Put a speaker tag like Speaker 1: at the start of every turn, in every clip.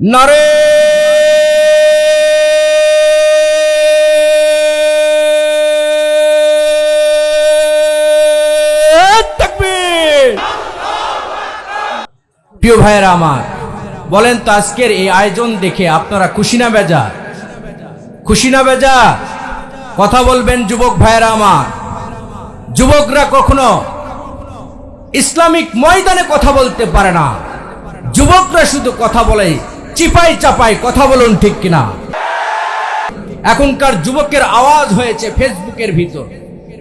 Speaker 1: নারে প্রিয় ভাইয়েরা আমার, বলেন তো আজকের এই আয়োজন দেখে আপনারা খুশি না বেজা খুশি না বেজা কথা বলবেন যুবক ভাইয়েরা আমার। যুবকরা কখনো ইসলামিক ময়দানে কথা বলতে পারে না। যুবকরা শুধু কথা বলে চিপাই চাপাই, কথা বলুন ঠিক কিনা? এখনকার যুবকের আওয়াজ হয়েছে ফেসবুকের ভিতর।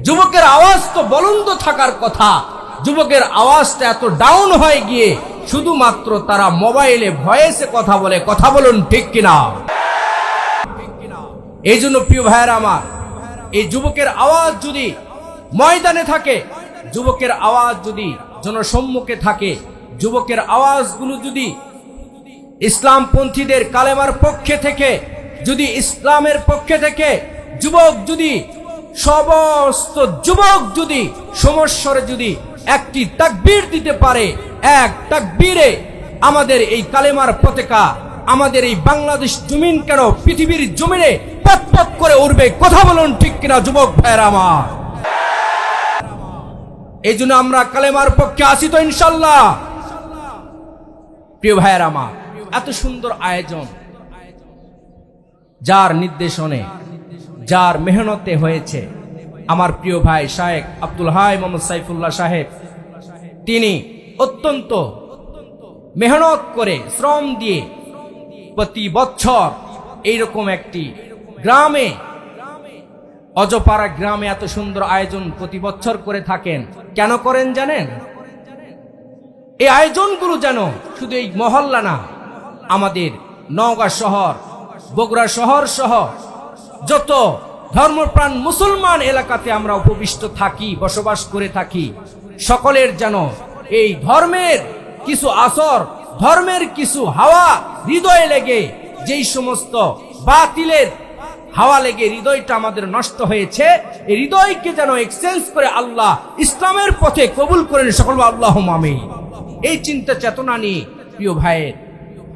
Speaker 1: যুবকের আওয়াজ তো বলন্দ থাকার কথা। যুবকের আওয়াজটা এত ডাউন হয়ে গিয়ে শুধুমাত্র তারা মোবাইলে ভয়েসে কথা বলে, কথা বলুন ঠিক কিনা? এই জন্য প্রিয় ভাইয়ের আমার, এই যুবকের আওয়াজ যদি ময়দানে থাকে, যুবকের আওয়াজ যদি জনসম্মুখে থাকে, যুবকের আওয়াজগুলো যদি ইসলামপন্থীদের কালেমার পক্ষে থেকে, যদি ইসলামের পক্ষে থেকে, যুবক যদি, সমস্ত যুবক যদি সমস্যরে যদি একটি তাকবীর দিতে পারে, এক তাকবীরে আমাদের এই কালেমার পতাকা, আমাদের এই বাংলাদেশ জমিন কেন পৃথিবীর জমিনে পথ করে উঠবে কথা বলুন ঠিক কিনা যুবক ভাইয়েরা আমার? এই জন্য আমরা কালেমার পক্ষে আসি তো ইনশাল্লাহ। প্রিয় ভাইয়ের আমার এত সুন্দর আয়োজন, যার নির্দেশনে, যার মেহনতে হয়েছে। আমার প্রিয় ভাই শাহেক আব্দুল হাই মোহাম্মদ সাইফুল্লাহ সাহেব, তিনি অত্যন্ত মেহনত করে শ্রম দিয়ে প্রতি বছর এইরকম একটি গ্রামে, অজপাড়া গ্রামে এত সুন্দর আয়োজন প্রতি বছর করে থাকেন। কেন করেন জানেন? এই আয়োজনগুলো যেন শুধু এই মহল্লা না আমাদের নওগাঁ শহর, বগুড়া শহর সহ যত ধর্মপ্রাণ মুসলমান এলাকাতে আমরা উপবিষ্ট থাকি, বসবাস করে থাকি, সকলের যেন এই ধর্মের কিছু আসর, ধর্মের কিছু হাওয়া হৃদয়ে লেগে, যেই সমস্ত বাতিলের হাওয়া লেগে হৃদয়টা আমাদের নষ্ট হয়েছে, এই হৃদয়কে যেন এক্সচেঞ্জ করে আল্লাহ ইসলামের পথে কবুল করেন সকল আল্লাহ মামি এই চিন্তা চেতনা নিয়ে প্রিয় ভাইয়ের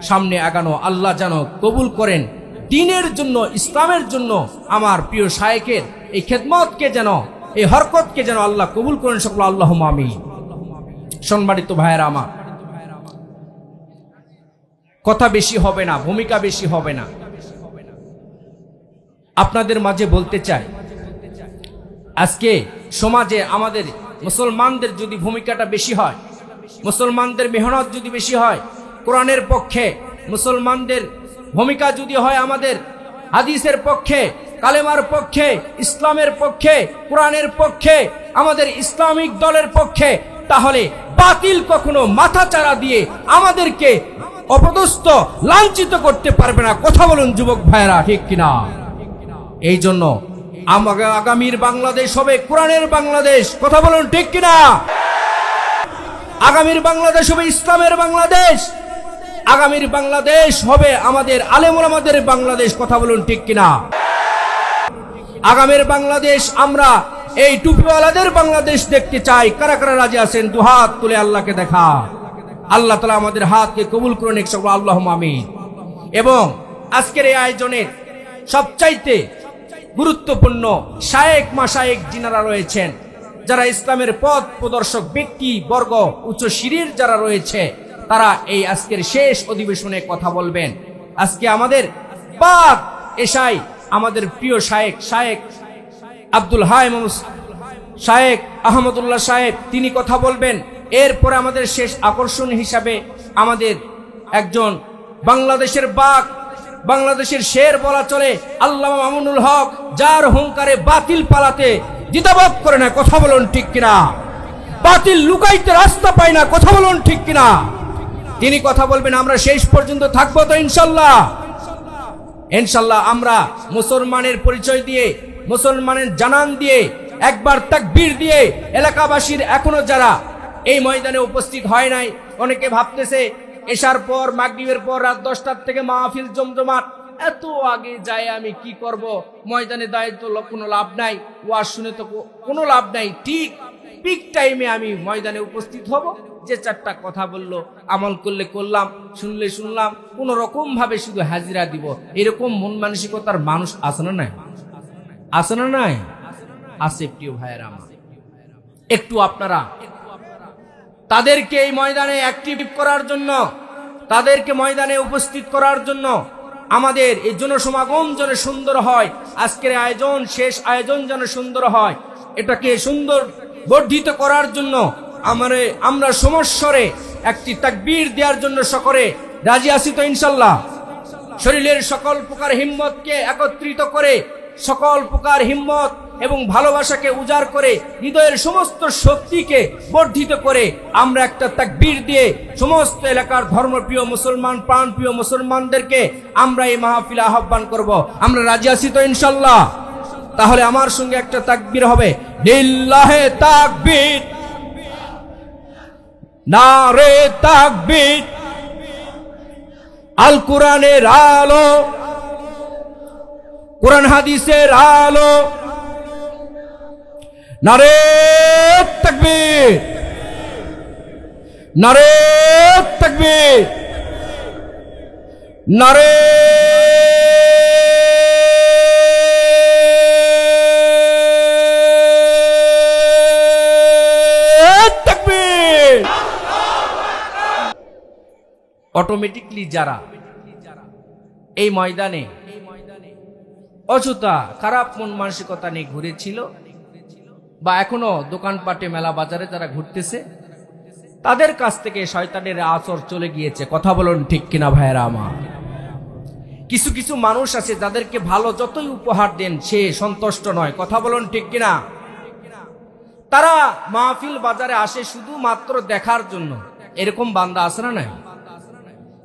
Speaker 1: সামনে আগানো, আল্লাহ যেন কবুল করেন। দিনের জন্য, ইসলামের জন্য আমার প্রিয় শায়েকের এই খেদমতকে যেন, এই হরকতকে যেন আল্লাহ কবুল করেন সকল আল্লাহ মামি সম্মানিত ভাইয়েরা আমার, কথা বেশি হবে না, ভূমিকা বেশি হবে না। আপনাদের মাঝে বলতে চাই, আজকে সমাজে আমাদের মুসলমানদের যদি ভূমিকাটা বেশি হয়, মুসলমানদের মেহনত যদি বেশি হয় কোরআনের পক্ষে মুসলমানদের ভূমিকা যদি হয় আমাদের, হাদিসের পক্ষে, কালেমার পক্ষে, ইসলামের পক্ষে, কোরআনের পক্ষে, আমাদের ইসলামিক দলের পক্ষে, তাহলে বাতিল কখনো মাথা চারা দিয়ে আমাদেরকে অপদস্থ, লাঞ্ছিত করতে পারবে না। কথা বলুন যুবক ভাইয়েরা, ঠিক কিনা? এই জন্য আগামীর বাংলাদেশ হবে, কোরআনের বাংলাদেশ। কথা বলুন ঠিক কিনা? আগামীর বাংলাদেশ হবে ইসলামের বাংলাদেশ। আগামীর বাংলাদেশ হবে আমাদের আলেমুল আমাদের বাংলাদেশ, কথা বলুন ঠিক কিনা? আগামীর বাংলাদেশ আমরা এই টুপিওয়ালাদের বাংলাদেশ দেখতে চাই। কারা কারা রাজি আছেন? দুহাত তুলে আল্লাহকে দেখা। আল্লাহ তালা আমাদের হাতকে কবুল করুন এক সকল আল্লাহ আমিন। এবং আজকের এই আয়োজনের সবচাইতে গুরুত্বপূর্ণ শায়েক মাসায়েক যিনারা রয়েছেন, যারা ইসলামের পথ প্রদর্শক, ব্যক্তি, বর্গ, উচ্চ শিরির যারা রয়েছে তারা এই আজকের শেষ অধিবেশনে কথা বলবেন। আজকে আমাদের পাক এসাই, আমাদের প্রিয় শায়েক শায়েক আব্দুল হাই শায়েক আহমদুল্লাহ সাহেব তিনি কথা বলবেন। এরপরে আমাদের শেষ আকর্ষণ হিসাবে আমাদের একজন বাংলাদেশের বাঘ বাংলাদেশের শের বলা চলে আল্লাহ মামুনুল হক, যার হুঙ্কারে বাতিল পালাতে দ্বিধাবোধ করে না, কথা বলুন ঠিক কিনা? বাতিল লুকাইতে রাস্তা পায় না, কথা বলুন ঠিক কিনা? তিনি কথা বলবেন, আমরা শেষ পর্যন্ত থাকব তো ইনশাল্লাহ। ইনশাল্লাহ আমরা মুসলমানের পরিচয় দিয়ে, মুসলমানের জানান দিয়ে, একবার তাকবীর দিয়ে এলাকাবাসীর এখনও যারা এই ময়দানে উপস্থিত হয় নাই, অনেকে ভাবতেছে এসার পর, মাগরিবের পর রাত দশটার থেকে মাহফিল জমজমাট, এত আগে যায় আমি কি করব? ময়দানে দায়িত্ব কোনো লাভ নাই, ওয়াজ শুনে তো কোনো লাভ নাই, ঠিক পিক টাইমে আমি ময়দানে উপস্থিত হব। যে চারটা কথা বলল, আমল করলে করলাম, শুনলে শুনলাম, কোন রকম ভাবে শুধু হাজিরা দিব। এরকম মন মানসিকতার মানুষ আছে না নাই? আছে না নাই? আছে প্রিয় ভাইয়ের আমার। একটু আপনারা, তাদেরকে এই ময়দানে অ্যাক্টিভ করার জন্য, তাদেরকে ময়দানে উপস্থিত করার জন্য আমাদের এই জনসমাগম যেন সুন্দর হয়, আজকের আয়োজন, শেষ আয়োজন যেন সুন্দর হয়, এটাকে সুন্দর বর্ধিত করার জন্য আমারে, আমরা সমস্বরে একটি তাকবীর দেওয়ার জন্য সকলে রাজি আছি তো ইনশাল্লাহ। শরীরের সকল প্রকার হিম্মতকে একত্রিত করে, সকল প্রকার হিম্মত এবং ভালোবাসাকে উজাড় করে, হৃদয়ের সমস্ত শক্তিকে বর্ধিত করে আমরা একটা তাকবীর দিয়ে সমস্ত এলাকার ধর্মপ্রিয় মুসলমান, প্রাণপ্রিয় মুসলমানদেরকে আমরা এই মাহফিলে আহ্বান করব। আমরা রাজি আছি তো ইনশাল্লাহ। তাহলে আমার সঙ্গে একটা তাকবীর হবে। লিল্লাহে তাকবীর। নারে তাকবীর আল কোরআনের আলো কোরআন হাদিসের আলো নারে তাকবীর নারে তাকবীর নারে অটোমেটিকলি যারা এই ময়দানে অযথা খারাপ মন মানসিকতা নিয়ে ঘুরেছিল বা এখনও দোকানপাটে, মেলা বাজারে যারা ঘুরতেছে, তাদের কাছ থেকে শয়তানের আচর চলে গিয়েছে। কথা বলুন ঠিক কিনা ভাইয়েরা আমার? কিছু কিছু মানুষ আছে যাদেরকে ভালো যতই উপহার দেন, সে সন্তুষ্ট নয়। কথা বলুন ঠিক কিনা? তারা মাহফিল বাজারে আসে শুধুমাত্র দেখার জন্য। এরকম বান্দা আছে না নাই?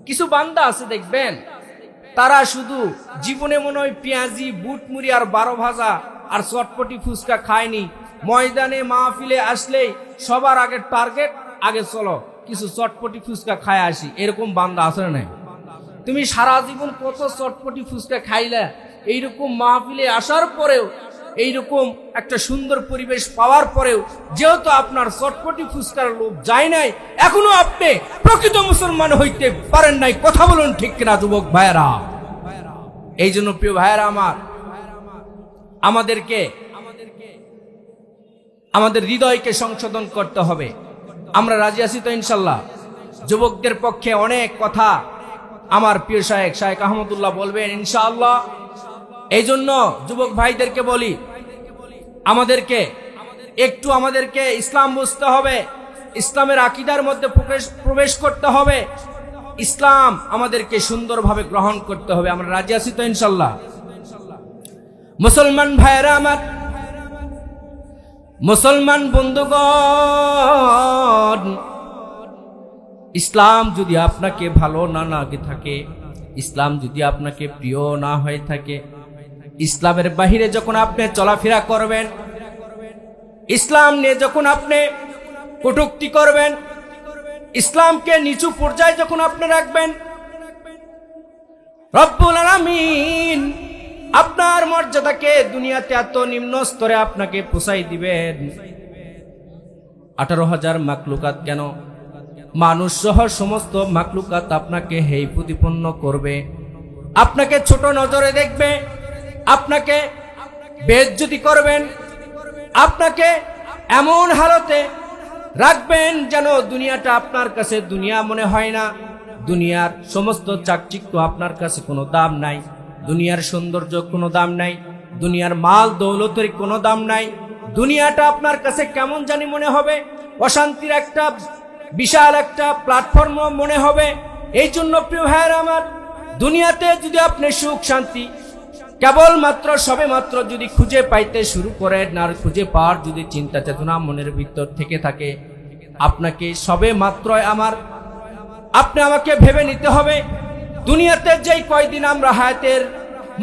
Speaker 1: কিছু বান্দা আছে, দেখবেন। তারা শুধু জীবনে মনে হয় পেঁয়াজি, বুটমুড়ি আর বারো ভাজা আর চটপটি ফুচকা খায়নি। ময়দানে মাহফিলে আসলেই সবার আগে টার্গেট, আগে চলো, কিছু চটপটি ফুচকা খায় আসি। এরকম বান্দা আছে না তুমি সারা জীবন কত চটপটি ফুচকা খাইলে, এইরকম মাহফিলে আসার পরেও এইরকম একটা সুন্দর পরিবেশ পাওয়ার পরেও যেহেতু আপনার চটপটি ফুচকার লোভ যায় নাই, এখনও আপনি প্রকৃত মুসলমান হইতে পারেন নাই। কথা বলুন ঠিক কিনা, যুবক ভাইয়েরা? এই জন্য প্রিয় ভাইয়েরা আমার, আমাদেরকে, আমাদের হৃদয়কে সংশোধন করতে হবে। আমরা রাজি আছি তো ইনশাল্লাহ? যুবকদের পক্ষে অনেক কথা আমার প্রিয় শায়েক শায়েক আহমদুল্লাহ বলবেন, ইনশাআল্লাহ। এই জন্য যুবক ভাইদেরকে বলি, আমাদেরকে, একটু আমাদেরকে ইসলাম বুঝতে হবে, ইসলামের আকিদার মধ্যে প্রবেশ করতে হবে। ইসলাম আমাদেরকে সুন্দরভাবে গ্রহণ করতে হবে। আমরা রাজি আছি তো ইনশাল্লাহ? মুসলমান ভাইয়েরা আমার, মুসলমান বন্ধুগণ, ইসলাম যদি আপনাকে ভালো না লাগে থাকে, ইসলাম যদি আপনাকে প্রিয় না হয়ে থাকে ইসলামের বাহিরে যখন আপনি চলাফেরা করবেন, ইসলাম নিয়ে যখন আপনি কটুক্তি করবেন, ইসলামকে নিচু পর্যায়ে যখন আপনি রাখবেন, রব্বুল আলামিন আপনার মর্যাদাকে দুনিয়াতে এত নিম্ন স্তরে আপনাকে পোষাই দিবেন। আঠারো হাজার মাকলুকাত কেন? মানুষ সহ সমস্ত মাকলুকাত আপনাকে হেই প্রতিপন্ন করবে। আপনাকে ছোট নজরে দেখবে। আপনাকে বেজ্জতি করবেন, আপনাকে এমন হালতে রাখবেন যেন দুনিয়াটা আপনার কাছে দুনিয়া মনে হয় না। দুনিয়ার সমস্ত চাকচিক্য আপনার কাছে কোনো দাম নাই। দুনিয়ার সৌন্দর্য কোনো দাম নাই। দুনিয়ার মাল দৌলতের কোনো দাম নাই। দুনিয়াটা আপনার কাছে কেমন জানি মনে হবে। অশান্তির একটা বিশাল একটা প্ল্যাটফর্ম মনে হবে। এই জন্য প্রিয় ভাইয়ের আমার, দুনিয়াতে যদি আপনি সুখ, শান্তি কেবলমাত্র সবে মাত্র যদি খুঁজে পাইতে শুরু করেন, আর খুঁজে পাওয়ার যদি চিন্তা চেতনা মনের ভিতর থেকে থাকে, আপনাকে সবে মাত্র আমার, আপনি আমাকে ভেবে নিতে হবে। দুনিয়াতে যেই কয়দিন আমরা হায়াতের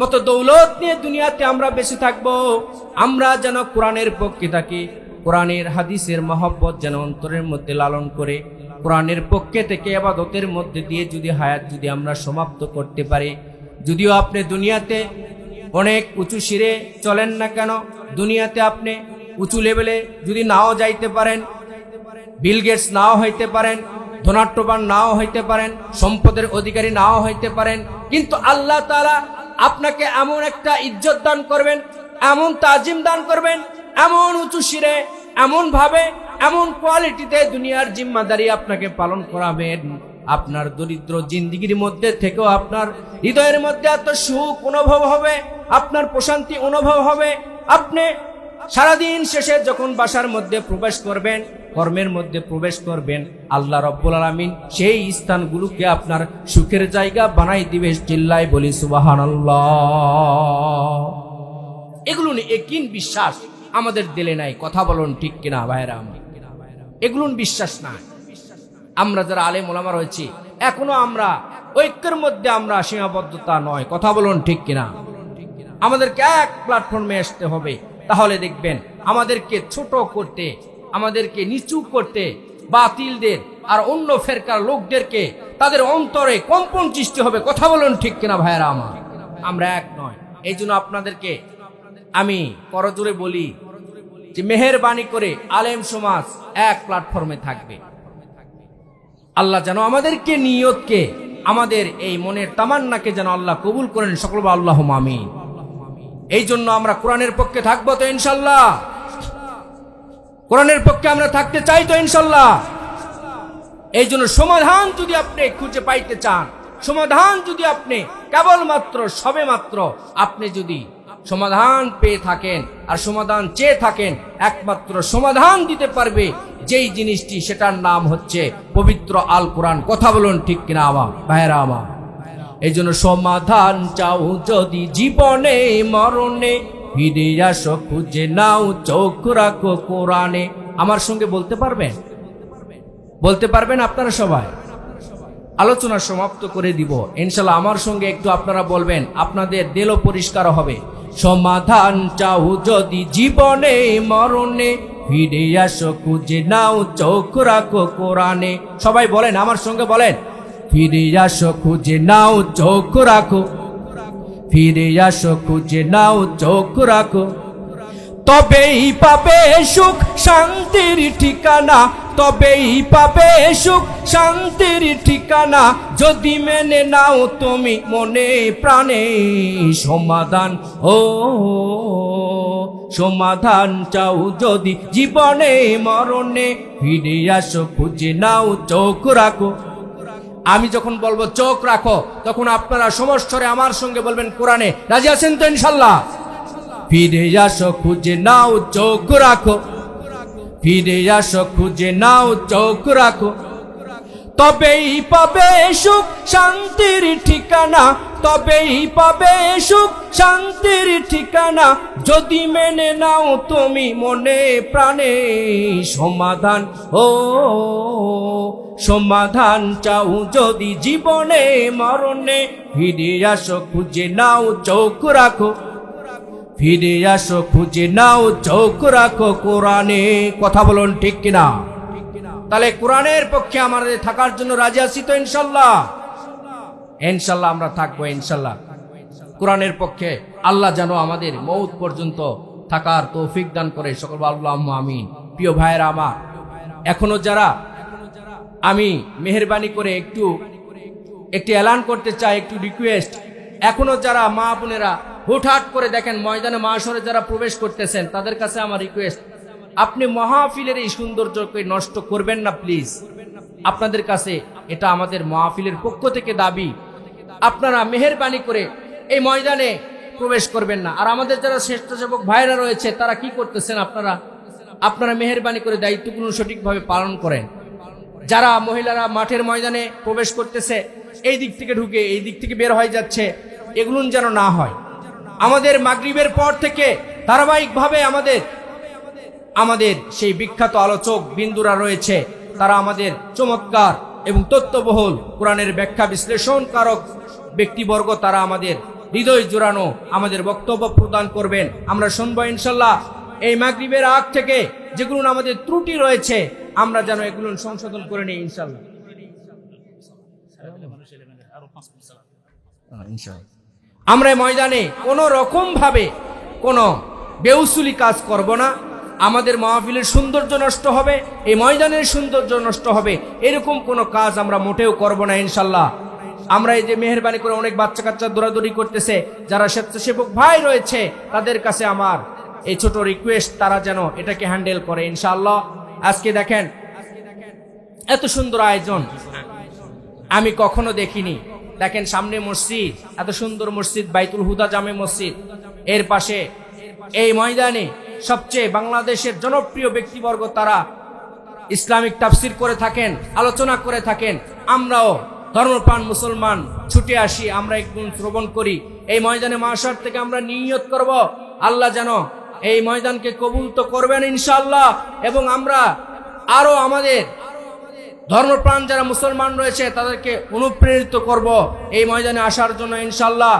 Speaker 1: মতো দৌলত নিয়ে দুনিয়াতে আমরা বেঁচে থাকব, আমরা যেন কোরআনের পক্ষে থাকি, কোরআনের হাদিসের মহব্বত যেন অন্তরের মধ্যে লালন করে, কোরআনের পক্ষে থেকে আবাদতের মধ্যে দিয়ে যদি হায়াত যদি আমরা সমাপ্ত করতে পারি, যদিও আপনি দুনিয়াতে অনেক উঁচু শিরে চলেন না কেন? দুনিয়াতে আপনি উঁচু লেভেলে যদি নাও যাইতে পারেন, বিল গেটস নাও হইতে পারেন ধনাট্যবান নাও হইতে পারেন, সম্পদের অধিকারী নাও হইতে পারেন, কিন্তু আল্লাহ তাআলা আপনাকে এমন একটা ইজ্জত দান করবেন, এমন তাজিম দান করবেন, এমন উঁচু শিরে, এমন ভাবে, এমন কোয়ালিটিতে দুনিয়ার জিম্মাদারি আপনাকে পালন করাবেন। আপনার দরিদ্র জিন্দিগির মধ্যে থেকেও আপনার হৃদয়ের মধ্যে এত সুখ অনুভব হবে, আপনার প্রশান্তি অনুভব হবে। আপনি সারাদিন শেষে যখন বাসার মধ্যে প্রবেশ করবেন, কর্মের মধ্যে প্রবেশ করবেন, আল্লাহ রব্বুল আলমিন সেই স্থানগুলোকে আপনার সুখের জায়গা বানাই দিবে চিল্লাই বলি সুবাহান এগুলো একিন বিশ্বাস আমাদের দিলে নাই, কথা বলুন ঠিক কিনা ভাইরা এগুলো বিশ্বাস নাই। আমরা যারা আলেম ওলামা রয়েছি এখনও আমরা ঐক্যের মধ্যে আমরা সীমাবদ্ধতা নয়। কথা বলুন ঠিক কিনা? আমাদেরকে এক প্ল্যাটফর্মে আসতে হবে। তাহলে দেখবেন আমাদেরকে ছোট করতে, আমাদেরকে নিচু করতে বাতিলদের আর অন্য ফেরকার লোকদেরকে তাদের অন্তরে কম্পন সৃষ্টি হবে। কথা বলুন ঠিক কিনা ভাইয়েরা আমার? আমরা এক নয়। এই জন্য আপনাদেরকে আমি করজোরে বলি যে মেহেরবানি করে আলেম সমাজ এক প্ল্যাটফর্মে থাকবে। আল্লাহ যেন আমাদেরকে নিয়তকে, আমাদের এই মনের তামান্নাকে যেন আল্লাহ কবুল করেন, সকল বা আল্লাহ মামি এই জন্য আমরা কোরআনের পক্ষে থাকব তো ইনশাল্লাহ। কোরআনের পক্ষে আমরা থাকতে চাই তো ইনশাল্লাহ। এই জন্য সমাধান যদি আপনি খুঁজে পাইতে চান, সমাধান যদি আপনি কেবলমাত্র সবে মাত্র আপনি যদি সমাধান পেয়ে থাকেন আর সমাধান চেয়ে থাকেন, একমাত্র সমাধান দিতে পারবে যেই জিনিসটি, সেটার নাম হচ্ছে পবিত্র আল কোরআন। কথা বলুন ঠিক কিনা আমার? ভাইরা আমার। এই জন্য সমাধান চাও যদি জীবনে, মরণে, ফিরে আসো, খুঁজে নাও, চোখ রাখো কোরআনে। আমার সঙ্গে বলতে পারবেন? বলতে পারবেন আপনারা সবাই? আলোচনা সমাপ্ত করে দিব। ইনশাল্লাহ আমার সঙ্গে একটু আপনারা বলবেন, আপনাদের দেলও পরিষ্কার হবে। সমাধান চাও যদি জীবনে, মরণে। ফিরে আসো, খুঁজে নাও, চোখ রাখো কোরআনে। সবাই বলেন, আমার সঙ্গে বলেন। ফিরে আসো, খুঁজে নাও, চোখ রাখো। ফিরে আসো, খুঁজে নাও, চোখ রাখো। তবেই পাবে সুখ, শান্তির ঠিকানা। তবেই পাবে সুখ, শান্তির ঠিকানা যদি মেনে নাও তুমি মনে প্রাণে। সমাধান, ও সমাধান চাও যদি জীবনে মরণে। ফিরে আসো, খুঁজে নাও, চোখ রাখো। আমি যখন বলব চোখ রাখো, তখন আপনারা সমস্যরে আমার সঙ্গে বলবেন, কোরআনে। রাজি আছেন তো ইনশাল্লাহ? ফিরে আসো, খুঁজে নাও, চোখ রাখো। ফিরে আসো, খুঁজে নাও, চোখ রাখো। তবেই পাবে সুখ, শান্তির ঠিকানা। তবেই পাবে সুখ, শান্তির ঠিকানা। যদি মেনে নাও তুমি মনে প্রাণে সমাধান, ও সমাধান চাও যদি জীবনে মরণে। ফিরে আসো, খুঁজে নাও, চোখ রাখো। ফিরে আসো, খুঁজে নাও, চোখ রাখো কোরআনে। কথা বলুন ঠিক কিনা? তাহলে কোরআনের পক্ষে আমাদের থাকার জন্য রাজি আছি তো ইনশাল্লাহ? ইনশাল্লাহ আমরা থাকব, ইনশাল্লাহ। কোরআনের পক্ষে আল্লাহ যেন আমাদের মৌত পর্যন্ত থাকার তৌফিক দান করে, সকল আল্লাহ আমিন। প্রিয় ভাইয়েরা আমার, এখনও যারা আমি মেহরবানি করে একটু, একটি অ্যালান করতে চাই, একটু রিকোয়েস্ট এখনও যারা মা বোনেরা হুটহাট করে দেখেন ময়দানে মাসরে যারা প্রবেশ করতেছেন, তাদের কাছে আমার রিকোয়েস্ট আপনি মহাফিলের এই সৌন্দর্যকে নষ্ট করবেন না প্লিজ আপনাদের কাছে এটা আমাদের মহাফিলের পক্ষ থেকে দাবি। আপনারা মেহরবানি করে এই ময়দানে প্রবেশ করবেন না। আর আমাদের যারা স্বেচ্ছাসেবক ভাইরা রয়েছে, তারা কি করতেছেন আপনারা? আপনারা মেহরবানি করে দায়িত্বগুলো সঠিকভাবে পালন করেন। যারা মহিলারা মাঠের ময়দানে প্রবেশ করতেছে, এই দিক থেকে ঢুকে, এই দিক থেকে বের হয়ে যাচ্ছে, এগুলো যেন না হয়। আমাদের মাগরিবের পর থেকে ধারাবাহিকভাবে আমাদের আমাদের সেই বিখ্যাত আলোচক বিন্দুরা রয়েছে। তারা আমাদের চমৎকার এবং তত্ত্ববহুল কোরআনের ব্যাখ্যা বিশ্লেষণকারক ব্যক্তিবর্গ তারা আমাদের হৃদয় জোড়ানো আমাদের বক্তব্য প্রদান করবেন। আমরা শুনব ইনশাল্লাহ এই মাগরিবের আগ থেকে যেগুলো আমাদের ত্রুটি রয়েছে আমরা যেন এগুলো সংশোধন করে নিই ইনশাল্লাহ। আমরা ময়দানে কোনো রকম ভাবে কোনো বেউসুলি কাজ করব না। আমাদের মাহফিলের সৌন্দর্য নষ্ট হবে, এই ময়দানের সৌন্দর্য নষ্ট হবে। এরকম কোনো কাজ আমরা মোটেও করব না ইনশাল্লাহ। আমরা এই যে মেহরবানি করে অনেক বাচ্চা কাচ্চা দৌড়াদৌড়ি করতেছে, যারা স্বেচ্ছাসেবক ভাই রয়েছে, তাদের কাছে আমার এই ছোট রিকোয়েস্ট তারা যেন এটাকে হ্যান্ডেল করে ইনশাল্লাহ। আজকে দেখেন, এত সুন্দর আয়োজন, আমি কখনো দেখিনি। দেখেন সামনে মসজিদ, এত সুন্দর মসজিদ, বাইতুল হুদা জামে মসজিদ। এর পাশে এই ময়দানে সবচেয়ে বাংলাদেশের জনপ্রিয় ব্যক্তিবর্গ তারা ইসলামিক তাফসির করে থাকেন, আলোচনা করে থাকেন। আমরাও ধর্মপ্রাণ মুসলমান, ছুটে আসি, আমরা একদম শ্রবণ করি। এই ময়দানে মাসার থেকে আমরা নিয়ত করব। আল্লাহ যেন এই ময়দানকে কবুল তো করবেন ইনশাল্লাহ এবং আমরা আরও আমাদের ধর্মপ্রাণ যারা মুসলমান রয়েছে, তাদেরকে অনুপ্রেরিত করব এই ময়দানে আসার জন্য ইনশাল্লাহ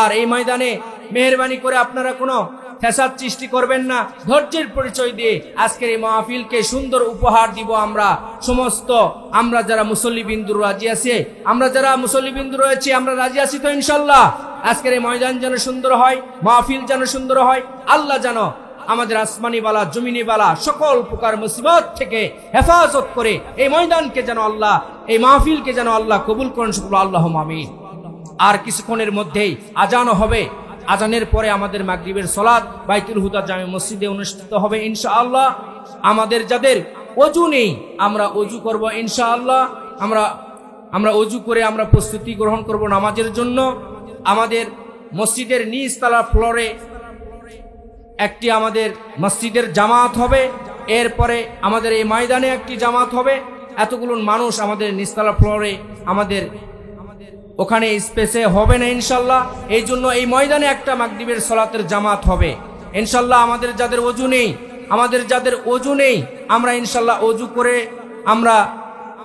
Speaker 1: আর এই ময়দানে মেহরবানি করে আপনারা কোনো ফ্যাসাদ সৃষ্টি করবেন না। ধৈর্যের পরিচয় দিয়ে আজকের এই মাহফিলকে সুন্দর উপহার দিব আমরা। সমস্ত আমরা যারা মুসল্লি বিন্দু রাজি আছি, আমরা যারা মুসল্লি বিন্দু রয়েছে, আমরা রাজি আছি তো ইনশাল্লাহ আজকের এই ময়দান যেন সুন্দর হয়, মাহফিল যেন সুন্দর হয়, আল্লাহ যেন আমাদের আসমানি বালা জমিনি বালা সকল প্রকার মুসিবত থেকে হেফাজত করে এই ময়দানকে যেন আল্লাহ, এই মাহফিলকে যেন আল্লাহ কবুল করেন সকল আল্লাহ মামিন আর কিছুক্ষণের মধ্যেই আজানও হবে। আজানের পরে আমাদের মাগরিবের সলাদ বাইতুল হুদা জামে মসজিদে অনুষ্ঠিত হবে ইনশাআল্লাহ। আমাদের যাদের অজু নেই, আমরা অজু করব ইনশাআল্লাহ। আমরা আমরা অজু করে আমরা প্রস্তুতি গ্রহণ করব নামাজের জন্য। আমাদের মসজিদের নিজ তালা ফ্লোরে একটি আমাদের মসজিদের জামাত হবে, এরপরে আমাদের এই ময়দানে একটি জামাত হবে। এতগুলো মানুষ আমাদের নিস্তালা ফ্লোরে, আমাদের ওখানে স্পেসে হবে না ইনশাল্লাহ। এই জন্য এই ময়দানে একটা মাগরিবের সলাতের জামাত হবে। ইনশাল্লাহ আমাদের যাদের অজু নেই, আমাদের যাদের অজু নেই, আমরা ইনশাল্লাহ অজু করে আমরা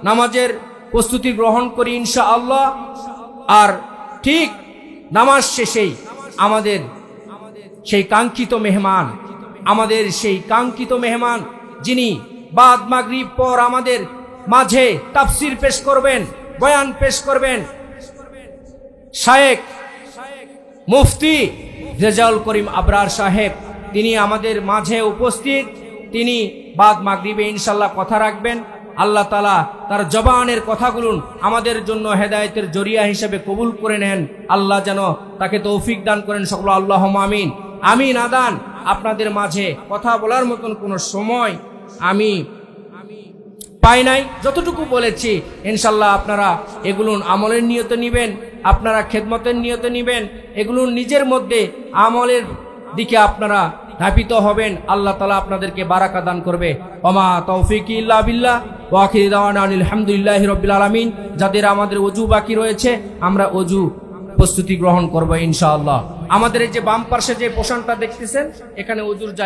Speaker 1: নামাজের প্রস্তুতি গ্রহণ করি ইনশাআল্লাহ। আর ঠিক নামাজ শেষেই আমাদের সেই কাঙ্ক্ষিত মেহমান, আমাদের সেই কাঙ্ক্ষিত মেহমান, যিনি বাদ মাগরিব পর আমাদের মাঝে তাফসির পেশ করবেন, বয়ান পেশ করবেন। মুফতি রেজাউল করিম আবরার সাহেব, তিনি আমাদের মাঝে উপস্থিত। তিনি বাদ মাগরিবে ইনশাল্লাহ কথা রাখবেন। আল্লাহ তালা তার জবানের কথাগুলো আমাদের জন্য হেদায়তের জরিয়া হিসেবে কবুল করে নেন। আল্লাহ যেন তাকে তৌফিক দান করেন সকল আল্লাহ আমিন। আমিন নাদান আপনাদের মাঝে কথা বলার মতন কোনো সময় আমি পাই নাই। যতটুকু বলেছি, ইনশাল্লাহ আপনারা এগুলো আমলের নিয়ত নিবেন, আপনারা খেদমতের নিয়ত নিবেন এগুলো নিজের মধ্যে আমলের দিকে আপনারা ধাপিত হবেন। আল্লাহ তালা আপনাদেরকে বারাকা দান করবে। ওমা তৌফিক ইল্লা বিল্লাহ। আলহামদুলিল্লাহ রবিল আলমিন। যাদের আমাদের অজু বাকি রয়েছে, আমরা অজু প্রস্তুতি গ্রহণ করব ইনশাআল্লাহ। আমাদের এই যে বাম পার্শ্বে যে পোষণটা দেখতেছেন এখানে জায়গা